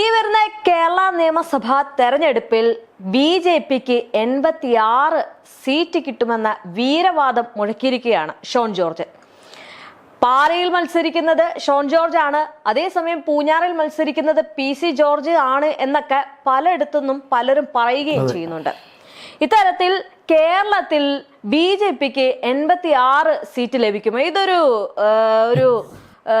ഈ വരുന്ന കേരള നിയമസഭാ തെരഞ്ഞെടുപ്പിൽ ബി ജെ പിക്ക് എൺപത്തിയാറ് സീറ്റ് കിട്ടുമെന്ന വീരവാദം മുഴക്കിയിരിക്കുകയാണ് ഷോൺ ജോർജ്. പാലയിൽ മത്സരിക്കുന്നത് ഷോൺ ജോർജ് ആണ് അതേസമയം പൂഞ്ഞാറിൽ മത്സരിക്കുന്നത് പി സി ജോർജ് ആണ് എന്നൊക്കെ പലയിടത്തുനിന്നും പലരും പറയുകയും ചെയ്യുന്നുണ്ട്. ഇത്തരത്തിൽ കേരളത്തിൽ ബി ജെ പിക്ക് എൺപത്തി ആറ് സീറ്റ് ലഭിക്കുമോ? ഇതൊരു ഒരു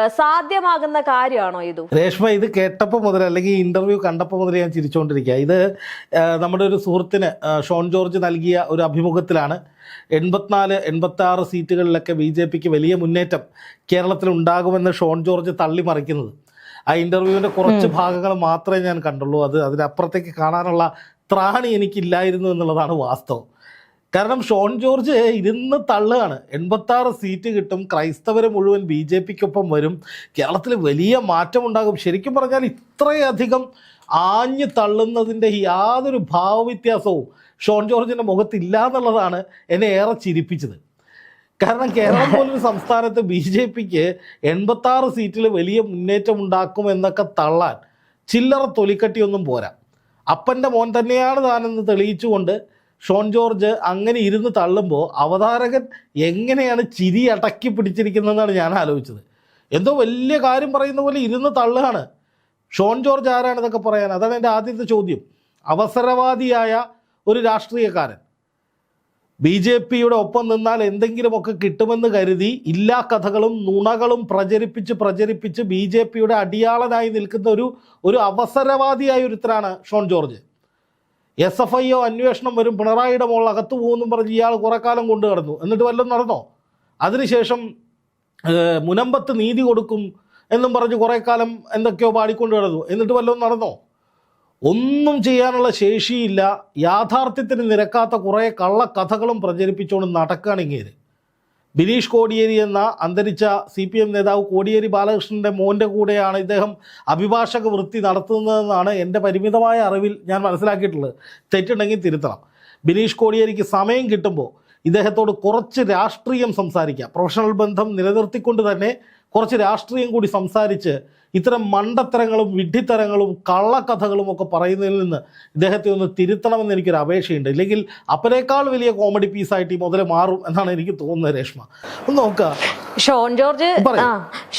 സാധ്യമാകുന്ന കാര്യമാണോ ഇത്? രേഷ്മ ഇത് കേട്ടപ്പോൾ മുതൽ അല്ലെങ്കിൽ ഇന്റർവ്യൂ കണ്ടപ്പോൾ മുതൽ ഞാൻ ചിരിച്ചുകൊണ്ടിരിക്കുക ഇത് നമ്മുടെ ഒരു സുഹൃത്തിന് ഷോൺ ജോർജ് നൽകിയ ഒരു അഭിമുഖത്തിലാണ് എൺപത്തിനാല് എൺപത്തി ആറ് സീറ്റുകളിലൊക്കെ ബി ജെ പിക്ക് വലിയ മുന്നേറ്റം കേരളത്തിൽ ഉണ്ടാകുമെന്ന് ഷോൺ ജോർജ് തള്ളിമറിക്കുന്നത്. ആ ഇന്റർവ്യൂവിന്റെ കുറച്ച് ഭാഗങ്ങൾ മാത്രമേ ഞാൻ കണ്ടുള്ളൂ. അത് അതിനപ്പുറത്തേക്ക് കാണാനുള്ള ത്രാണി എനിക്കില്ലായിരുന്നു എന്നുള്ളതാണ് വാസ്തവം. കാരണം ഷോൺ ജോർജ് ഇരുന്ന് തള്ളുകയാണ്. എൺപത്താറ് സീറ്റ് കിട്ടും ക്രൈസ്തവരെ മുഴുവൻ ബി ജെ പിക്കൊപ്പം വരും. കേരളത്തിൽ വലിയ മാറ്റമുണ്ടാകും. ശരിക്കും പറഞ്ഞാൽ ഇത്രയധികം ആഞ്ഞു തള്ളുന്നതിന്റെ യാതൊരു ഭാവവ്യത്യാസവും ഷോൺ ജോർജിന്റെ മുഖത്തില്ല എന്നുള്ളതാണ് എന്നെ ഏറെ ചിരിപ്പിച്ചത്. കാരണം കേരളം പോലൊരു സംസ്ഥാനത്ത് ബി ജെ പിക്ക് എൺപത്താറ് സീറ്റിൽ വലിയ മുന്നേറ്റം ഉണ്ടാക്കും എന്നൊക്കെ തള്ളാൻ ചില്ലറ തൊലിക്കട്ടിയൊന്നും പോരാ. അപ്പന്റെ മോൻ തന്നെയാണ് താനെന്ന് തെളിയിച്ചുകൊണ്ട് ഷോൺ ജോർജ് അങ്ങനെ ഇരുന്ന് തള്ളുമ്പോൾ അവതാരകൻ എങ്ങനെയാണ് ചിരി അടക്കി പിടിച്ചിരിക്കുന്നതെന്നാണ് ഞാൻ ആലോചിച്ചത്. എന്തോ വലിയ കാര്യം പറയുന്ന പോലെ ഇരുന്ന് തള്ളുകയാണ്. ഷോൺ ജോർജ് ആരാണ് ഇതൊക്കെ പറയാൻ. അതാണ് എന്റെ ആദ്യത്തെ ചോദ്യം. അവസരവാദിയായ ഒരു രാഷ്ട്രീയക്കാരൻ. ബി ജെ പിയുടെ ഒപ്പം നിന്നാൽ എന്തെങ്കിലുമൊക്കെ കിട്ടുമെന്ന് കരുതി ഇല്ലാ കഥകളും നുണകളും പ്രചരിപ്പിച്ച് പ്രചരിപ്പിച്ച് ബി ജെ പിയുടെ അടിയാളനായി നിൽക്കുന്ന ഒരു ഒരു അവസരവാദിയായ ഒരുത്തരാണ് Shone George. S F I O അന്വേഷണം വരും പിണറായിയുടെ മുകളിൽ അകത്തു പോകുമെന്നും പറഞ്ഞ് ഇയാൾ കുറെ കാലം കൊണ്ടു കിടന്നു എന്നിട്ട് വല്ലതും നടന്നോ? അതിനുശേഷം മുനമ്പത്ത് നീതി കൊടുക്കും എന്നും പറഞ്ഞ് കുറെ കാലം എന്തൊക്കെയോ പാടിക്കൊണ്ട് കിടന്നു എന്നിട്ട് വല്ലതും നടന്നോ? ഒന്നും ചെയ്യാനുള്ള ശേഷിയില്ല. യാഥാർത്ഥ്യത്തിന് നിരക്കാത്ത കുറേ കള്ളക്കഥകളും പ്രചരിപ്പിച്ചുകൊണ്ട് നടക്കുകയാണ് ഇങ്ങേര്. ബിനീഷ് കോടിയേരി എന്ന അന്തരിച്ച സി പി എം നേതാവ് കോടിയേരി ബാലകൃഷ്ണന്റെ മോന്റെ കൂടെയാണ് ഇദ്ദേഹം അഭിഭാഷക വൃത്തി നടത്തുന്നതെന്നാണ് എന്റെ പരിമിതമായ അറിവിൽ ഞാൻ മനസ്സിലാക്കിയിട്ടുള്ളത്. തെറ്റുണ്ടെങ്കിൽ തിരുത്തണം. ബിനീഷ് കോടിയേരിക്ക് സമയം കിട്ടുമ്പോൾ ഇദ്ദേഹത്തോട് കുറച്ച് രാഷ്ട്രീയം സംസാരിക്കാം. പ്രൊഫഷണൽ ബന്ധം നിലനിർത്തിക്കൊണ്ട് തന്നെ കുറച്ച് രാഷ്ട്രീയം കൂടി സംസാരിച്ച് ഇത്തരം മണ്ടത്തരങ്ങളും വിഡ്ഢിത്തരങ്ങളും കള്ളക്കഥകളും ഒക്കെ പറയുന്നതിൽ നിന്ന് ഇദ്ദേഹത്തെ ഒന്ന് തിരുത്തണമെന്ന് എനിക്കൊരു അപേക്ഷയുണ്ട്. ഇല്ലെങ്കിൽ അപ്പനേക്കാൾ വലിയ കോമഡി പീസായിട്ട് ഈ മുതൽ മാറും എന്നാണ് എനിക്ക് തോന്നുന്നത് രേഷ്മ. ഒന്ന് നോക്കുക ഷോൺ ജോർജ്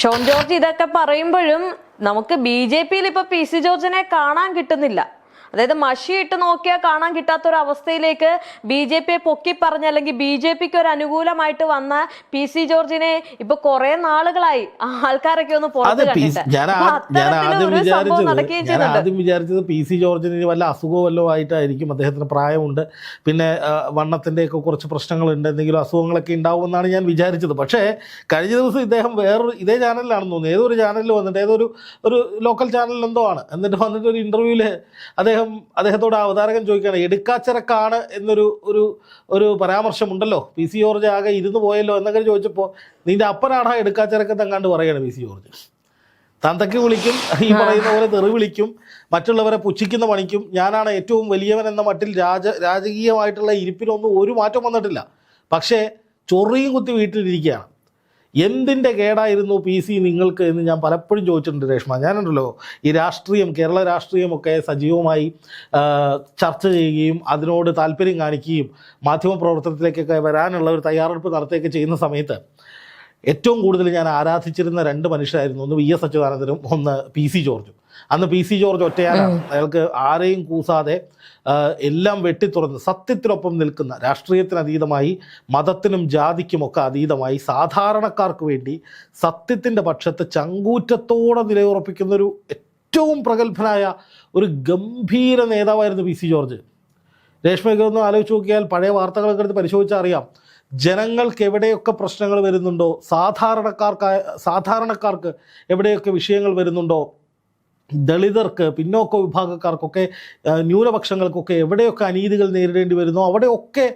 ഷോൺ ജോർജ് ഇതൊക്കെ പറയുമ്പോഴും നമുക്ക് ബി ജെ പിയിൽ ഇപ്പൊ പി സി ജോർജിനെ കാണാൻ കിട്ടുന്നില്ല. അതായത് മഷിയിട്ട് നോക്കിയാൽ കാണാൻ കിട്ടാത്ത ഒരു അവസ്ഥയിലേക്ക് ബി ജെ പിയെ പൊക്കി പറഞ്ഞ അല്ലെങ്കിൽ ബി ജെ പിക്ക് ഒരു അനുകൂലമായിട്ട് വന്ന പി സി ജോർജിനെ ഇപ്പൊ കുറെ നാളുകളായി ആൾക്കാരൊക്കെ ഒന്ന് പുറത്ത് ആദ്യം വിചാരിച്ചത് പി സി ജോർജിന് വല്ല അസുഖം വല്ലതും ആയിട്ടായിരിക്കും അദ്ദേഹത്തിന് പ്രായമുണ്ട്. പിന്നെ വണ്ണത്തിന്റെ ഒക്കെ കുറച്ച് പ്രശ്നങ്ങളുണ്ട്. എന്തെങ്കിലും അസുഖങ്ങളൊക്കെ ഉണ്ടാവുമെന്നാണ് ഞാൻ വിചാരിച്ചത്. പക്ഷേ കഴിഞ്ഞ ദിവസം ഇദ്ദേഹം വേറൊരു ഇതേ ചാനലിലാണെന്ന് തോന്നുന്നു. ഏതൊരു ചാനലിൽ വന്നിട്ട് ഏതൊരു ഒരു ലോക്കൽ ചാനലിൽ എന്തോ ആണ്. എന്നിട്ട് വന്നിട്ട് ഒരു ഇന്റർവ്യൂവിൽ അദ്ദേഹം അദ്ദേഹത്തോട് ആ അവതാരകൻ ചോദിക്കുകയാണ് എടുക്കാച്ചിറക്കാണ് എന്നൊരു ഒരു ഒരു പരാമർശമുണ്ടല്ലോ? പി സി ജോർജ് ആകെ ഇരുന്ന് പോയല്ലോ എന്നൊക്കെ ചോദിച്ചപ്പോൾ നിന്റെ അപ്പനാടാ എടുക്കാച്ചിറക്കെന്ന് എങ്ങാണ്ട് പറയുകയാണ് പി സി ജോർജ് തന്തയ്ക്ക് വിളിക്കും ഈ പറയുന്ന പോലെ തെറി വിളിക്കും മറ്റുള്ളവരെ പുച്ഛിക്കുന്ന പണിക്കും. ഞാനാണ് ഏറ്റവും വലിയവൻ എന്ന മട്ടിൽ രാജ രാജകീയമായിട്ടുള്ള ഇരിപ്പിനൊന്നും ഒരു മാറ്റം വന്നിട്ടില്ല. പക്ഷേ ചൊറിയും കുത്തി വീട്ടിലിരിക്കുകയാണ്. എന്തിന്റെ കേടായിരുന്നു പി സി നിങ്ങൾക്ക് എന്ന് ഞാൻ പലപ്പോഴും ചോദിച്ചിട്ടുണ്ട് രേഷ്മ. ഞാനുണ്ടല്ലോ ഈ രാഷ്ട്രീയം കേരള രാഷ്ട്രീയമൊക്കെ സജീവമായി ചർച്ച ചെയ്യുകയും അതിനോട് താല്പര്യം കാണിക്കുകയും മാധ്യമപ്രവർത്തനത്തിലേക്കൊക്കെ വരാനുള്ള ഒരു തയ്യാറെടുപ്പ് നടത്തുകയൊക്കെ ചെയ്യുന്ന സമയത്ത് ഏറ്റവും കൂടുതൽ ഞാൻ ആരാധിച്ചിരുന്ന രണ്ട് മനുഷ്യരായിരുന്നു ഒന്ന് വി എസ് അച്യുതാനന്ദനും ഒന്ന് പി സി ജോർജും. അന്ന് പി സി ജോർജ് ഒറ്റയാനാണ് അയാൾക്ക് ആരെയും കൂസാതെ എല്ലാം വെട്ടിത്തുറന്ന് സത്യത്തിനൊപ്പം നിൽക്കുന്ന രാഷ്ട്രീയത്തിനതീതമായി മതത്തിനും ജാതിക്കുമൊക്കെ അതീതമായി സാധാരണക്കാർക്ക് വേണ്ടി സത്യത്തിന്റെ പക്ഷത്ത് ചങ്കൂറ്റത്തോടെ നിലയുറപ്പിക്കുന്ന ഒരു ഏറ്റവും പ്രഗത്ഭനായ ഒരു ഗംഭീര നേതാവായിരുന്നു പി സി ജോർജ്. രേഷ്മയൊക്കെ ഒന്ന് ആലോചിച്ച് നോക്കിയാൽ പഴയ വാർത്തകളൊക്കെ എടുത്ത് പരിശോധിച്ചാൽ അറിയാം. ജനങ്ങൾക്ക് എവിടെയൊക്കെ പ്രശ്നങ്ങൾ വരുന്നുണ്ടോ? സാധാരണക്കാർക്ക് സാധാരണക്കാർക്ക് എവിടെയൊക്കെ വിഷയങ്ങൾ വരുന്നുണ്ടോ? ദളിതർക്ക് പിന്നോക്ക വിഭാഗക്കാർക്കൊക്കെ ന്യൂനപക്ഷങ്ങൾക്കൊക്കെ എവിടെയൊക്കെ അനീതികൾ നേരിടേണ്ടി വരുന്നോ? അവിടെയൊക്കെ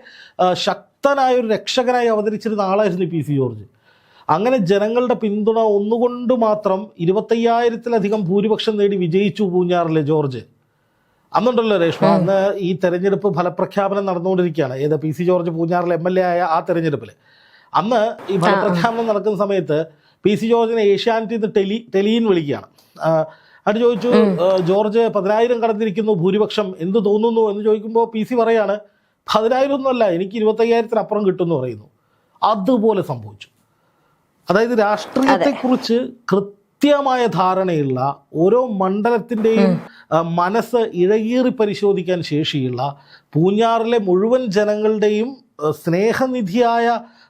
ശക്തനായ ഒരു രക്ഷകനായി അവതരിച്ചിരുന്ന ആളായിരുന്നു പി സി ജോർജ്. അങ്ങനെ ജനങ്ങളുടെ പിന്തുണ ഒന്നുകൊണ്ട് മാത്രം ഇരുപത്തയ്യായിരത്തിലധികം ഭൂരിപക്ഷം നേടി വിജയിച്ചു പൂഞ്ഞാറിലെ ജോർജ്. അന്നുണ്ടല്ലോ രേഷ്മ അന്ന് ഈ തെരഞ്ഞെടുപ്പ് ഫലപ്രഖ്യാപനം നടന്നുകൊണ്ടിരിക്കുകയാണ്. ഏത് പി സി ജോർജ് പൂഞ്ഞാറിൽ എം എൽ എ ആയ ആ തെരഞ്ഞെടുപ്പിൽ അന്ന് ഈ ഫലപ്രഖ്യാപനം നടക്കുന്ന സമയത്ത് പി സി ജോർജിനെ ഏഷ്യാനെറ്റിൽ നിന്ന് ടെലി ടെലിയിൽ വിളിക്കുകയാണ്. അത് ചോദിച്ചു ജോർജ് പതിനായിരം കടന്നിരിക്കുന്നു ഭൂരിപക്ഷം എന്ത് തോന്നുന്നു? എന്ന് ചോദിക്കുമ്പോൾ പി സി പറയാണ് പതിനായിരം ഒന്നുമല്ല എനിക്ക് ഇരുപത്തയ്യായിരത്തിനപ്പുറം കിട്ടുമെന്ന് പറയുന്നു. അതുപോലെ സംഭവിച്ചു. അതായത് രാഷ്ട്രീയത്തെക്കുറിച്ച് കൃത്യമായ ധാരണയുള്ള ഓരോ മണ്ഡലത്തിന്റെയും മനസ്സ് ഇഴകീറി പരിശോധിക്കാൻ ശേഷിയുള്ള പൂഞ്ഞാറിലെ മുഴുവൻ ജനങ്ങളുടെയും സ്നേഹനിധിയായ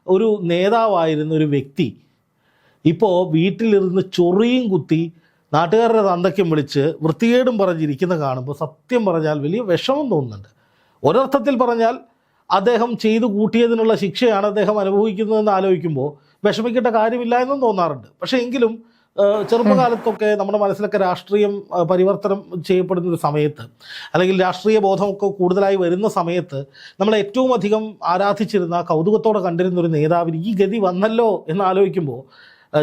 ഒരു നേതാവായിരുന്ന ഒരു വ്യക്തി ഇപ്പോൾ വീട്ടിലിരുന്ന് ചൊറിയും കുത്തി നാട്ടുകാരുടെ തന്തയ്ക്കും വിളിച്ച് വൃത്തികേടും പറഞ്ഞിരിക്കുന്ന കാണുമ്പോൾ സത്യം പറഞ്ഞാൽ വലിയ വിഷമം തോന്നുന്നുണ്ട്. ഒരർത്ഥത്തിൽ പറഞ്ഞാൽ അദ്ദേഹം ചെയ്തു കൂട്ടിയതിനുള്ള ശിക്ഷയാണ് അദ്ദേഹം അനുഭവിക്കുന്നതെന്ന് ആലോചിക്കുമ്പോൾ വിഷമിക്കേണ്ട കാര്യമില്ല എന്നും തോന്നാറുണ്ട്. പക്ഷേ എങ്കിലും ചെറുപ്പകാലത്തൊക്കെ നമ്മുടെ മനസ്സിലൊക്കെ രാഷ്ട്രീയം പരിവർത്തനം ചെയ്യപ്പെടുന്ന ഒരു സമയത്ത് അല്ലെങ്കിൽ രാഷ്ട്രീയ ബോധമൊക്കെ കൂടുതലായി വരുന്ന സമയത്ത് നമ്മൾ ഏറ്റവും അധികം ആരാധിച്ചിരുന്ന കൗതുകത്തോടെ കണ്ടിരുന്ന ഒരു നേതാവിന് ഈ ഗതി വന്നല്ലോ എന്ന് ആലോചിക്കുമ്പോൾ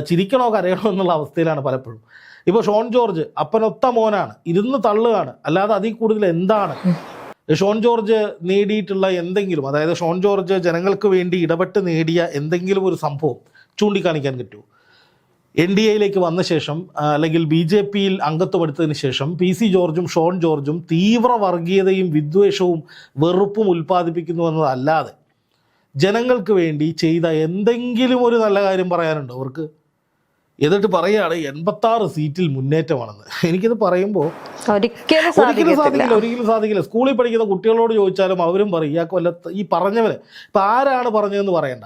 ചിരിക്കണോ കരയണോ എന്നുള്ള അവസ്ഥയിലാണ് പലപ്പോഴും. ഇപ്പോൾ ഷോൺ ജോർജ് അപ്പനൊത്ത മോനാണ് ഇരുന്ന് തള്ളുകയാണ് അല്ലാതെ അതിൽ കൂടുതൽ എന്താണ്? ഷോൺ ജോർജ് നേടിയിട്ടുള്ള എന്തെങ്കിലും അതായത് ഷോൺ ജോർജ് ജനങ്ങൾക്ക് വേണ്ടി ഇടപെട്ട് നേടിയ എന്തെങ്കിലും ഒരു സംഭവം ചൂണ്ടിക്കാണിക്കാൻ പറ്റുമോ? എൻ ഡി എയിലേക്ക് വന്ന ശേഷം അല്ലെങ്കിൽ ബി ജെ പിയിൽ അംഗത്വമെടുത്തതിന് ശേഷം പി സി ജോർജും ഷോൺ ജോർജും തീവ്ര വർഗീയതയും വിദ്വേഷവും വെറുപ്പും ഉൽപ്പാദിപ്പിക്കുന്നു എന്നതല്ലാതെ ജനങ്ങൾക്ക് വേണ്ടി ചെയ്ത എന്തെങ്കിലും ഒരു നല്ല കാര്യം പറയാനുണ്ടോ അവർക്ക്? എന്നിട്ട് പറയുകയാണ് എൺപത്താറ് സീറ്റിൽ മുന്നേറ്റമാണെന്ന്. എനിക്കിത് പറയുമ്പോൾ ഒരിക്കലും സാധിക്കില്ല ഒരിക്കലും സാധിക്കില്ല. സ്കൂളിൽ പഠിക്കുന്ന കുട്ടികളോട് ചോദിച്ചാലും അവരും പറയും ഇയാൾക്ക് വല്ല ഈ പറഞ്ഞവര് ഇപ്പം ആരാണ് പറഞ്ഞതെന്ന് പറയണ്ട.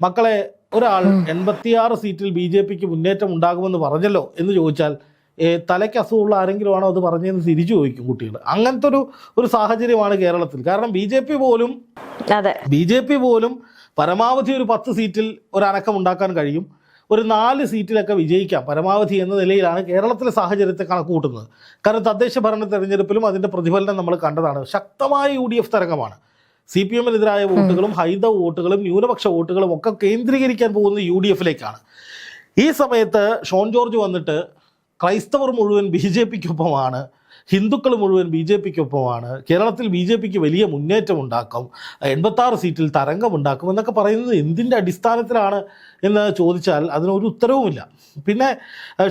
മക്കളെ ഒരാൾ എൺപത്തിയാറ് സീറ്റിൽ ബി ജെ പിക്ക് മുന്നേറ്റം ഉണ്ടാകുമെന്ന് പറഞ്ഞല്ലോ എന്ന് ചോദിച്ചാൽ ഏ, തലയ്ക്ക് അസുഖമുള്ള ആരെങ്കിലും ആണോ അത് പറഞ്ഞതെന്ന് തിരിച്ചു ചോദിക്കും കുട്ടികൾ. അങ്ങനത്തെ ഒരു ഒരു സാഹചര്യമാണ് കേരളത്തിൽ. കാരണം ബി ജെ പി പോലും അതെ. ബി ജെ പി പോലും പരമാവധി ഒരു പത്ത് സീറ്റിൽ ഒരനക്കം അനക്കം ഉണ്ടാക്കാൻ കഴിയും. ഒരു നാല് സീറ്റിലൊക്കെ വിജയിക്കാം. പരമാവധി എന്ന നിലയിലാണ് കേരളത്തിലെ സാഹചര്യത്തെ കണക്ക് കൂട്ടുന്നത് കാരണം തദ്ദേശ ഭരണ തെരഞ്ഞെടുപ്പിലും അതിന്റെ പ്രതിഫലനം നമ്മൾ കണ്ടതാണ്. ശക്തമായ യു ഡി എഫ് തരംഗമാണ്. സി പി എമ്മിനെതിരായ വോട്ടുകളും ഹൈന്ദവ വോട്ടുകളും ന്യൂനപക്ഷ വോട്ടുകളും ഒക്കെ കേന്ദ്രീകരിക്കാൻ പോകുന്നത് യു ഡി എഫിലേക്കാണ്. ഈ സമയത്ത് ഷോൺ ജോർജ് വന്നിട്ട് ക്രൈസ്തവർ മുഴുവൻ ബി ജെ പിക്കൊപ്പമാണ് ഹിന്ദുക്കൾ മുഴുവൻ ബി ജെ പിക്കൊപ്പമാണ് കേരളത്തിൽ ബി ജെ പിക്ക് വലിയ മുന്നേറ്റം ഉണ്ടാക്കും എൺപത്താറ് സീറ്റിൽ തരംഗം ഉണ്ടാക്കും എന്നൊക്കെ പറയുന്നത് എന്തിന്റെ അടിസ്ഥാനത്തിലാണ് എന്ന് ചോദിച്ചാൽ അതിനൊരു ഉത്തരവുമില്ല. പിന്നെ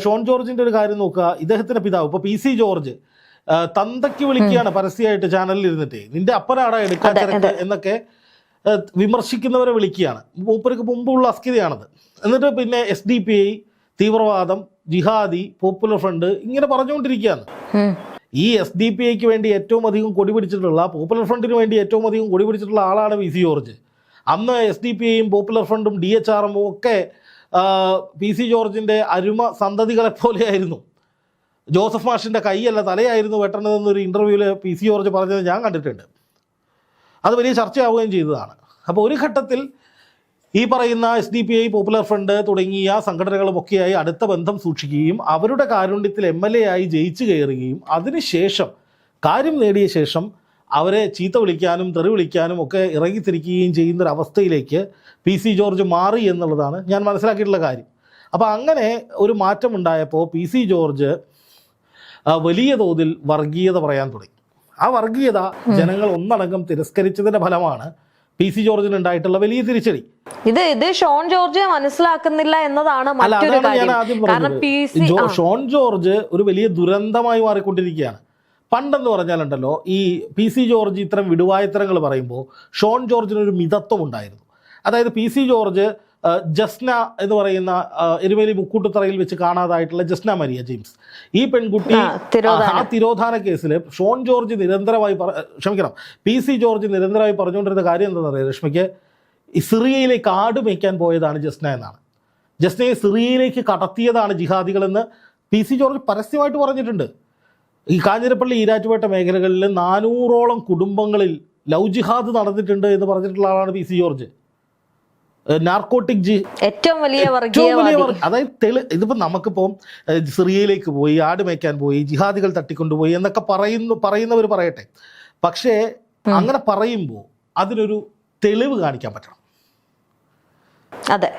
ഷോൺ ജോർജിന്റെ ഒരു കാര്യം നോക്കുക. ഇദ്ദേഹത്തിന്റെ പിതാവ് ഇപ്പോൾ പി സി ജോർജ് തന്തയ്ക്ക് വിളിക്കുകയാണ് പരസ്യമായിട്ട് ചാനലിൽ ഇരുന്നിട്ട്. നിന്റെ അപ്പനാടാ എടുക്കാൻ തിരക്ക് എന്നൊക്കെ വിമർശിക്കുന്നവരെ വിളിക്കുകയാണ്. മൂപ്പർക്ക് മുമ്പുള്ള അസ്ഥിതയാണത്. എന്നിട്ട് പിന്നെ എസ് ഡി പി ഐ തീവ്രവാദം ജിഹാദി പോപ്പുലർ ഫ്രണ്ട് ഇങ്ങനെ പറഞ്ഞുകൊണ്ടിരിക്കുകയാണ്. ഈ എസ് ഡി പി ഐക്ക് വേണ്ടി ഏറ്റവും അധികം കൊടി പിടിച്ചിട്ടുള്ള പോപ്പുലർ ഫ്രണ്ടിന് വേണ്ടി ഏറ്റവും അധികം കൊടി പിടിച്ചിട്ടുള്ള ആളാണ് വി സി ജോർജ്. അന്ന് എസ് ഡി പി ഐയും പോപ്പുലർ ഫ്രണ്ടും ഡി എച്ച് ആർ എമ്മും ഒക്കെ പി സി ജോർജിന്റെ അരുമ സന്തതികളെ പോലെയായിരുന്നു ജോസഫ് മാഷിന്റെ കൈയല്ല തലയായിരുന്നു വെട്ടണതെന്നൊരു ഇന്റർവ്യൂവിൽ പി സി ജോർജ് പറഞ്ഞത് ഞാൻ കണ്ടിട്ടുണ്ട്. അത് വലിയ ചർച്ചയാവുകയും ചെയ്തതാണ്. അപ്പോൾ ഒരു ഘട്ടത്തിൽ ഈ പറയുന്ന S D P I popular front തുടങ്ങിയ സംഘടനകളുമൊക്കെയായി അടുത്ത ബന്ധം സൂക്ഷിക്കുകയും അവരുടെ കാരുണ്യത്തിൽ എം എൽ എ ആയി ജയിച്ചു കയറുകയും അതിനുശേഷം കാര്യം നേടിയ ശേഷം അവരെ ചീത്ത വിളിക്കാനും തെറി വിളിക്കാനും ഒക്കെ ഇറങ്ങിത്തിരിക്കുകയും ചെയ്യുന്നൊരവസ്ഥയിലേക്ക് പി സി ജോർജ് മാറി എന്നുള്ളതാണ് ഞാൻ മനസ്സിലാക്കിയിട്ടുള്ള കാര്യം. അപ്പോൾ അങ്ങനെ ഒരു മാറ്റമുണ്ടായപ്പോൾ പി സി ജോർജ് വലിയ തോതിൽ വർഗീയത പറയാൻ തുടങ്ങി. ആ വർഗീയത ജനങ്ങൾ ഒന്നടങ്കം തിരസ്കരിച്ചതിന്റെ ഫലമാണ് പി സി ജോർജിന് ഉണ്ടായിട്ടുള്ള വലിയ തിരിച്ചടി. ഇത് ഇത് ഷോൺ ജോർജ് മനസ്സിലാക്കുന്നില്ല എന്നതാണ് മറ്റൊരു കാര്യം. കാരണം ഷോൺ ജോർജ് ഒരു വലിയ ദുരന്തമായി മാറിക്കൊണ്ടിരിക്കുകയാണ്. പണ്ടെന്ന് പറഞ്ഞാലുണ്ടല്ലോ ഈ പി സി ജോർജ് ഇത്തരം വിടുവായത്തരങ്ങൾ പറയുമ്പോൾ ഷോൺ ജോർജിന് ഒരു മിതത്വം ഉണ്ടായിരുന്നു അതായത് പി സി ജോർജ് ജസ്ന എന്ന് പറയുന്ന എരുമേലി മുക്കൂട്ടുത്തറയിൽ വെച്ച് കാണാതായിട്ടുള്ള ജസ്ന മരിയ ജെയിംസ്. ഈ പെൺകുട്ടി ആ, തിരോധാന. കേസിൽ ഷോൺ ജോർജ് നിരന്തരമായി പറ ക്ഷമിക്കണം. പി സി ജോർജ് നിരന്തരമായി പറഞ്ഞുകൊണ്ടിരുന്ന കാര്യം എന്താണെന്ന് അറിയാം രശ്മിക്ക് സിറിയയിലേക്ക് ആട് മേയ്ക്കാൻ പോയതാണ് ജസ്ന എന്നാണ്. ജസ്നയെ സിറിയയിലേക്ക് കടത്തിയതാണ് ജിഹാദികളെന്ന് പി സി ജോർജ് പരസ്യമായിട്ട് പറഞ്ഞിട്ടുണ്ട്. ഈ കാഞ്ഞിരപ്പള്ളി ഈരാറ്റുപേട്ട മേഖലകളിൽ നാനൂറോളം കുടുംബങ്ങളിൽ ലവ് ജിഹാദ് നടന്നിട്ടുണ്ട് എന്ന് പറഞ്ഞിട്ടുള്ള ആളാണ് പി സി ജോർജ്. നാർക്കോട്ടിക് ജി ഏറ്റവും വലിയ അതായത് തെളി ഇതിപ്പോ നമുക്കിപ്പോൾ സിറിയയിലേക്ക് പോയി ആട് മേയ്ക്കാൻ പോയി ജിഹാദികൾ തട്ടിക്കൊണ്ടുപോയി എന്നൊക്കെ പറയുന്നു പറയുന്നവർ പറയട്ടെ. പക്ഷേ അങ്ങനെ പറയുമ്പോൾ അതിനൊരു തെളിവ് കാണിക്കാൻ പറ്റണം. അതെ.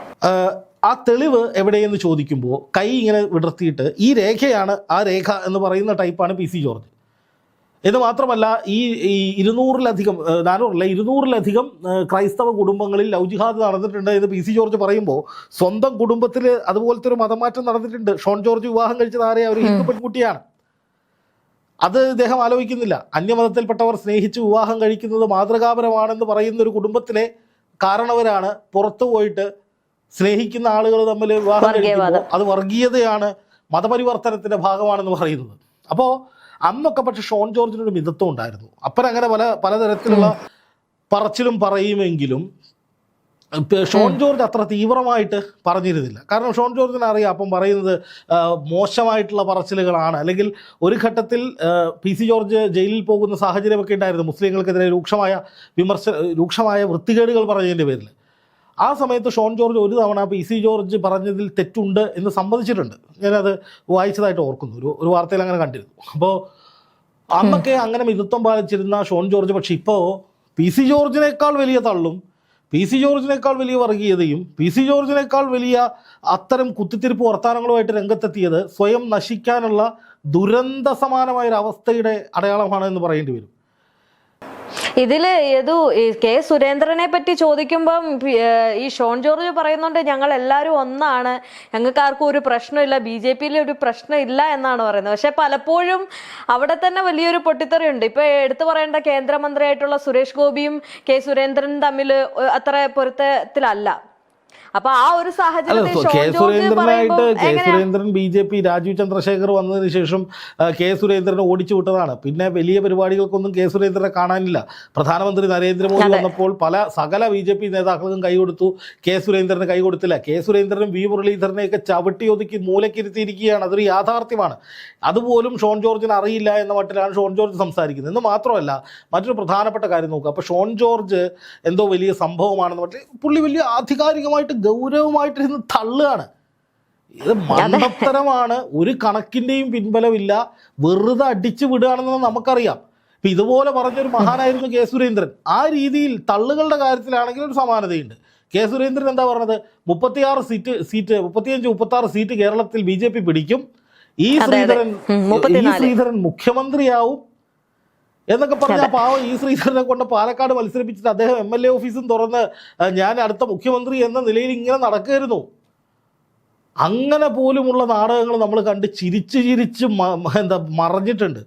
ആ തെളിവ് എവിടെയെന്ന് ചോദിക്കുമ്പോൾ കൈ ഇങ്ങനെ വിടർത്തിയിട്ട് ഈ രേഖയാണ് ആ രേഖ എന്ന് പറയുന്ന ടൈപ്പാണ് പി സി ജോർജ്. ഇത് മാത്രമല്ല ഈ ഇരുന്നൂറിലധികം നാനൂറില്ല ഇരുന്നൂറിലധികം ക്രൈസ്തവ കുടുംബങ്ങളിൽ ലൗജിഹാദ് നടന്നിട്ടുണ്ട് എന്ന് പി സി ജോർജ് പറയുമ്പോൾ സ്വന്തം കുടുംബത്തിൽ അതുപോലത്തെ ഒരു മതമാറ്റം നടന്നിട്ടുണ്ട്. ഷോൺ ജോർജ് വിവാഹം കഴിച്ചത് ആരെയാ ഒരു ഹിന്ദു പെൺകുട്ടിയാണ്. അത് ഇദ്ദേഹം ആലോചിക്കുന്നില്ല. അന്യമതത്തിൽപ്പെട്ടവർ സ്നേഹിച്ച് വിവാഹം കഴിക്കുന്നത് മാതൃകാപരമാണെന്ന് പറയുന്ന ഒരു കുടുംബത്തിലെ കാരണവരാണ് പുറത്തു പോയിട്ട് സ്നേഹിക്കുന്ന ആളുകൾ തമ്മിൽ വിവാഹം കഴിക്കുമ്പോൾ അത് വർഗീയതയാണ് മതപരിവർത്തനത്തിന്റെ ഭാഗമാണെന്ന് പറയുന്നത്. അപ്പോൾ അന്നൊക്കെ പക്ഷെ ഷോൺ ജോർജിന് ഒരു മിതത്വം ഉണ്ടായിരുന്നു. അപ്പൻ അങ്ങനെ പല പലതരത്തിലുള്ള പറച്ചിലും പറയുമെങ്കിലും ഷോൺ ജോർജ് അത്ര തീവ്രമായിട്ട് പറഞ്ഞിരുന്നില്ല. കാരണം ഷോൺ ജോർജിന് അറിയാം അപ്പം പറയുന്നത് മോശമായിട്ടുള്ള പറച്ചിലുകളാണ്. അല്ലെങ്കിൽ ഒരു ഘട്ടത്തിൽ പി സി ജോർജ് ജയിലിൽ പോകുന്ന സാഹചര്യമൊക്കെ ഉണ്ടായിരുന്നു. മുസ്ലിങ്ങൾക്കെതിരെ രൂക്ഷമായ വിമർശ രൂക്ഷമായ വൃത്തികേടുകൾ പറഞ്ഞതിന്റെ പേരിൽ. ആ സമയത്ത് ഷോൺ ജോർജ് ഒരു തവണ പി സി ജോർജ് പറഞ്ഞതിൽ തെറ്റുണ്ട് എന്ന് സമ്മതിച്ചിട്ടുണ്ട്. ഞാനത് വായിച്ചതായിട്ട് ഓർക്കുന്നു. ഒരു ഒരു വാർത്തയിൽ അങ്ങനെ കണ്ടിരുന്നു. അപ്പോൾ അന്നൊക്കെ അങ്ങനെ മിതത്വം പാലിച്ചിരുന്ന ഷോൺ ജോർജ് പക്ഷെ ഇപ്പോൾ പി സി ജോർജിനേക്കാൾ വലിയ തള്ളും പി സി ജോർജിനേക്കാൾ വലിയ വർഗീയതയും പി സി ജോർജിനേക്കാൾ വലിയ അത്തരം കുത്തിത്തിരിപ്പ് വർത്തമാനങ്ങളുമായിട്ട് രംഗത്തെത്തിയത് സ്വയം നശിക്കാനുള്ള ദുരന്ത സമാനമായ ഒരു അവസ്ഥയുടെ അടയാളമാണ് എന്ന് പറയേണ്ടി വരും. ഇതിൽ ഏതു കെ സുരേന്ദ്രനെ പറ്റി ചോദിക്കുമ്പം ഈ ഷോൺ ജോർജ് പറയുന്നുണ്ട് ഞങ്ങൾ എല്ലാവരും ഒന്നാണ്. ഞങ്ങൾക്ക് ആർക്കും ഒരു പ്രശ്നമില്ല. ബി ജെ പിയിൽ ഒരു പ്രശ്നമില്ല എന്നാണ് പറയുന്നത്. പക്ഷെ പലപ്പോഴും അവിടെ തന്നെ വലിയൊരു പൊട്ടിത്തെറിയുണ്ട്. ഇപ്പൊ എടുത്തു പറയേണ്ട കേന്ദ്രമന്ത്രിയായിട്ടുള്ള സുരേഷ് ഗോപിയും കെ സുരേന്ദ്രനും തമ്മിൽ അത്ര പൊരുത്തത്തിലല്ല. അപ്പൊ ആ ഒരു സാഹചര്യത്തിൽ K സുരേന്ദ്രനായിട്ട് K Surendran B J P Rajeev Chandrasekhar വന്നതിന് ശേഷം കെ സുരേന്ദ്രനെ ഓടിച്ചു വിട്ടതാണ്. പിന്നെ വലിയ പരിപാടികൾക്കൊന്നും കെ സുരേന്ദ്രനെ കാണാനില്ല. പ്രധാനമന്ത്രി നരേന്ദ്രമോദി വന്നപ്പോൾ പല സകല ബി ജെ പി നേതാക്കൾക്കും കൈ കൊടുത്തു. കെ സുരേന്ദ്രന് കൈ കൊടുത്തില്ല. കെ സുരേന്ദ്രനും വി മുരളീധരനെയൊക്കെ ചവിട്ടി ഒതുക്കി മൂലക്കിരുത്തിയിരിക്കുകയാണ്. അതൊരു യാഥാർത്ഥ്യമാണ്. അതുപോലും ഷോൺ ജോർജിന് അറിയില്ല എന്ന മട്ടിലാണ് ഷോൺ ജോർജ് സംസാരിക്കുന്നത്. എന്ന് മാത്രമല്ല മറ്റൊരു പ്രധാനപ്പെട്ട കാര്യം നോക്കുക. അപ്പോൾ ഷോൺ ജോർജ് എന്തോ വലിയ സംഭവമാണെന്ന് പറഞ്ഞിട്ട് പുള്ളി വലിയ ആധികാരികമായിട്ട് ഗൗരവമായിട്ട് ഇരുന്ന് തള്ളുകയാണ്. ഇത് മണ്ടത്തരമാണ്. ഒരു കണക്കിന്റെയും പിൻബലമില്ല. വെറുതെ അടിച്ചു വിടുകയാണെന്ന് നമുക്കറിയാം. ഇപ്പം ഇതുപോലെ പറഞ്ഞൊരു മഹാനായിരുന്നു കെ സുരേന്ദ്രൻ. ആ രീതിയിൽ തള്ളുകളുടെ കാര്യത്തിലാണെങ്കിൽ ഒരു സമാനതയുണ്ട്. കെ സുരേന്ദ്രൻ എന്താ പറഞ്ഞത്? മുപ്പത്തിയാറ് സീറ്റ് സീറ്റ് മുപ്പത്തിയഞ്ച് മുപ്പത്തി ആറ് സീറ്റ് കേരളത്തിൽ ബി ജെ പി പിടിക്കും. ഈ. ശ്രീധരൻ ഈ. ശ്രീധരൻ മുഖ്യമന്ത്രിയാവും. എന്നൊക്കെ പറഞ്ഞ പാവം ഈ ശ്രീധരനെ കൊണ്ട് പാലക്കാട് മത്സരിപ്പിച്ചിട്ട് അദ്ദേഹം എം എൽ എ ഓഫീസും തുറന്ന് ഞാൻ അടുത്ത മുഖ്യമന്ത്രി എന്ന നിലയിൽ ഇങ്ങനെ നടക്കുകയായിരുന്നു. അങ്ങനെ പോലുമുള്ള നാടകങ്ങൾ നമ്മൾ കണ്ട് ചിരിച്ച് ചിരിച്ച് എന്താ മറഞ്ഞിട്ടുണ്ട്.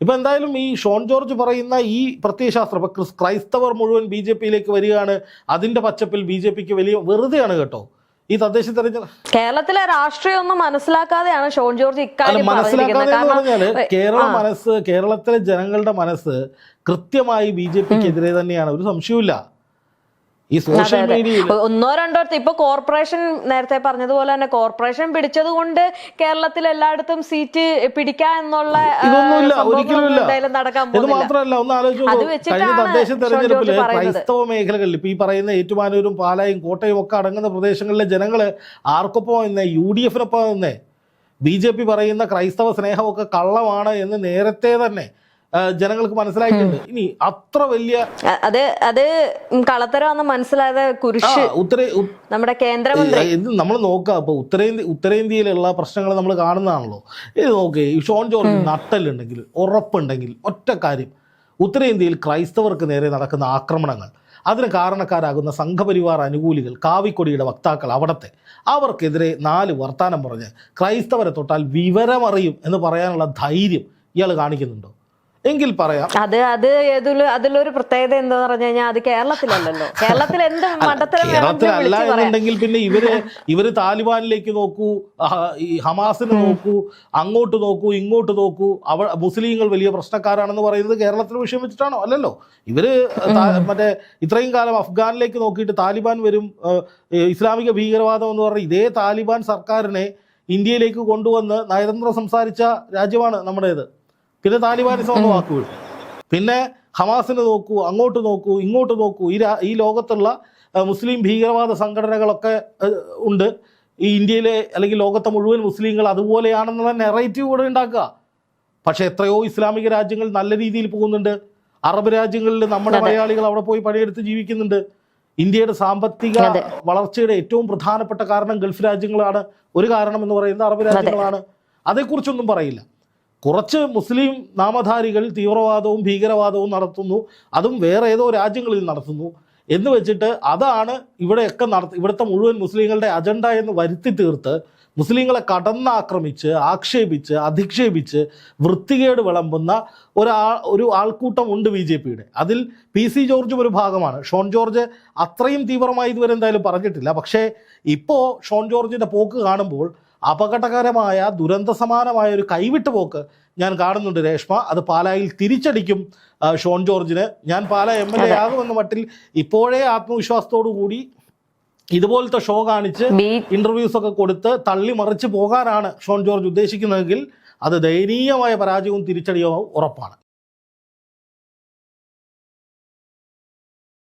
ഇപ്പം എന്തായാലും ഈ ഷോൺ ജോർജ് പറയുന്ന ഈ പ്രത്യയശാസ്ത്രം ഇപ്പം ക്രിസ്- ക്രൈസ്തവർ മുഴുവൻ ബി ജെ പിയിലേക്ക് വരികയാണ്. അതിന്റെ പച്ചപ്പിൽ ബി ജെ പിക്ക് വലിയ വെറുതെയാണ് കേട്ടോ. ഈ തദ്ദേശ തെരഞ്ഞെടുപ്പ് കേരളത്തിലെ രാഷ്ട്രീയം ഒന്നും മനസ്സിലാക്കാതെയാണ് ഷോൺ ജോർജ് ഇക്കാര്യം മനസ്സിലാക്കാതെ കേരള മനസ്സ് കേരളത്തിലെ ജനങ്ങളുടെ മനസ്സ് കൃത്യമായി ബി ജെ പിക്ക് എതിരെ തന്നെയാണ്. ഒരു സംശയവുമില്ല. ഈ സോഷ്യൽ മീഡിയ ഒന്നോ രണ്ടോ ഇപ്പൊ കോർപ്പറേഷൻ നേരത്തെ പറഞ്ഞതുപോലെ തന്നെ കോർപ്പറേഷൻ പിടിച്ചത് കൊണ്ട് കേരളത്തിൽ എല്ലായിടത്തും സീറ്റ് പിടിക്കുക എന്നുള്ള നടക്കാൻ ഇത് മാത്രമല്ല ഒന്ന് ആലോചിച്ച് കഴിഞ്ഞ തദ്ദേശ. ക്രൈസ്തവ മേഖലകളിൽ ഇപ്പൊ ഈ പറയുന്ന ഏറ്റുമാനൂരും പാലായും കോട്ടയം ഒക്കെ അടങ്ങുന്ന പ്രദേശങ്ങളിലെ ജനങ്ങൾ ആർക്കൊപ്പം നിന്നേ? യു ഡി എഫിനൊപ്പം നിന്നേ? ബി ജെ പി പറയുന്ന ക്രൈസ്തവ സ്നേഹമൊക്കെ കള്ളമാണ് എന്ന് നേരത്തെ തന്നെ ജനങ്ങൾക്ക് മനസ്സിലായിട്ടുണ്ട്. ഇനി അത്ര വലിയ അത് അത് കളത്തരാന്ന് മനസ്സിലായത് കുരിശ് ഉത്തരേ നമ്മുടെ കേന്ദ്രമന്ത്രി നമ്മൾ നോക്കുക ഇപ്പൊ ഉത്തരേന്ത്യ ഉത്തരേന്ത്യയിലുള്ള പ്രശ്നങ്ങൾ നമ്മൾ കാണുന്നതാണല്ലോ. ഇത് നോക്കേ ഷോൺ ജോർജ് നട്ടലുണ്ടെങ്കിൽ ഉറപ്പുണ്ടെങ്കിൽ ഒറ്റ കാര്യം. ഉത്തരേന്ത്യയിൽ ക്രൈസ്തവർക്ക് നേരെ നടക്കുന്ന ആക്രമണങ്ങൾ. അതിന് കാരണക്കാരാകുന്ന സംഘപരിവാർ അനുകൂലികൾ കാവിക്കൊടിയുടെ വക്താക്കൾ അവിടത്തെ. അവർക്കെതിരെ നാല് വർത്താനം പറഞ്ഞ് ക്രൈസ്തവരെ തൊട്ടാൽ വിവരമറിയും എന്ന് പറയാനുള്ള ധൈര്യം ഇയാൾ കാണിക്കുന്നുണ്ടോ? എങ്കിൽ പറയാം. അത് അത് ഏതൊരു അതിലൊരു പ്രത്യേകത എന്താന്ന് പറഞ്ഞു കഴിഞ്ഞാൽ അത് കേരളത്തിലല്ലല്ലോ. കേരളത്തിൽ എന്ത് വേണമെങ്കിലും കേരളത്തിലല്ല എന്നുണ്ടെങ്കിൽ പിന്നെ ഇവർ ഇവർ താലിബാനിലേക്ക് നോക്കൂ ഈ ഹമാസിന് നോക്കൂ അങ്ങോട്ട് നോക്കൂ ഇങ്ങോട്ട് നോക്കൂ. അവ മുസ്ലിങ്ങൾ വലിയ പ്രശ്നക്കാരാണെന്ന് പറയുന്നത് കേരളത്തിൽ വിഷയം വെച്ചിട്ടാണോ? അല്ലല്ലോ. ഇവർ മറ്റേ ഇത്രയും കാലം അഫ്ഗാനിലേക്ക് നോക്കിയിട്ട് താലിബാൻ വരും ഇസ്ലാമിക ഭീകരവാദം എന്ന് പറഞ്ഞ ഇതേ താലിബാൻ സർക്കാരിനെ ഇന്ത്യയിലേക്ക് കൊണ്ടുവന്ന് നയതന്ത്രം സംസാരിച്ച രാജ്യമാണ് നമ്മുടേത്. പിന്നെ താലിബാനിസം എന്ന വാക്കുകൾ പിന്നെ ഹമാസിനെ നോക്കൂ അങ്ങോട്ട് നോക്കൂ ഇങ്ങോട്ട് നോക്കൂ. ഈ രാ- ഈ ലോകത്തുള്ള മുസ്ലിം ഭീകരവാദ സംഘടനകളൊക്കെ ഉണ്ട്. ഈ ഇന്ത്യയിലെ അല്ലെങ്കിൽ ലോകത്തെ മുഴുവൻ മുസ്ലിങ്ങൾ അതുപോലെയാണെന്നുള്ള നെറേറ്റീവ് കൂടെ ഉണ്ടാക്കുക. പക്ഷെ എത്രയോ ഇസ്ലാമിക രാജ്യങ്ങൾ നല്ല രീതിയിൽ പോകുന്നുണ്ട്. അറബ് രാജ്യങ്ങളിൽ നമ്മുടെ മലയാളികൾ അവിടെ പോയി പണിയെടുത്ത് ജീവിക്കുന്നുണ്ട്. ഇന്ത്യയുടെ സാമ്പത്തിക വളർച്ചയുടെ ഏറ്റവും പ്രധാനപ്പെട്ട കാരണം ഗൾഫ് രാജ്യങ്ങളാണ്. ഒരു കാരണം എന്ന് പറയുന്നത് അറബ് രാജ്യങ്ങളാണ്. അതേക്കുറിച്ചൊന്നും പറയില്ല. കുറച്ച് മുസ്ലിം നാമധാരികൾ തീവ്രവാദവും ഭീകരവാദവും നടത്തുന്നു. അതും വേറെ ഏതോ രാജ്യങ്ങളിൽ നടത്തുന്നു. എന്ന് വെച്ചിട്ട് അതാണ് ഇവിടെയൊക്കെ നടത്ത ഇവിടുത്തെ മുഴുവൻ മുസ്ലിങ്ങളുടെ അജണ്ട എന്ന് വരുത്തി തീർത്ത് മുസ്ലിങ്ങളെ കടന്നാക്രമിച്ച് ആക്ഷേപിച്ച് അധിക്ഷേപിച്ച് വൃത്തികേട് വിളമ്പുന്ന ഒരാ ഒരു ആൾക്കൂട്ടം ഉണ്ട് ബി ജെ പിയുടെ. അതിൽ പി സി ജോർജും ഒരു ഭാഗമാണ്. ഷോൺ ജോർജ് അത്രയും തീവ്രമായി ഇതുവരെ എന്തായാലും പറഞ്ഞിട്ടില്ല. പക്ഷേ ഇപ്പോൾ ഷോൺ ജോർജിന്റെ പോക്ക് കാണുമ്പോൾ അപകടകരമായ ദുരന്ത സമാനമായ ഒരു കൈവിട്ട് പോക്ക് ഞാൻ കാണുന്നുണ്ട് രേഷ്മ. അത് പാലായിൽ തിരിച്ചടിക്കും ഷോൺ ജോർജിന്. ഞാൻ പാല എം എൽ എ ആകുമെന്ന മട്ടിൽ ഇപ്പോഴേ ആത്മവിശ്വാസത്തോടു കൂടി ഇതുപോലത്തെ ഷോ കാണിച്ച് ഇന്റർവ്യൂസ് ഒക്കെ കൊടുത്ത് തള്ളി മറിച്ച് പോകാനാണ് ഷോൺ ജോർജ് ഉദ്ദേശിക്കുന്നതെങ്കിൽ അത് ദയനീയമായ പരാജയവും തിരിച്ചടിയോ ഉറപ്പാണ്.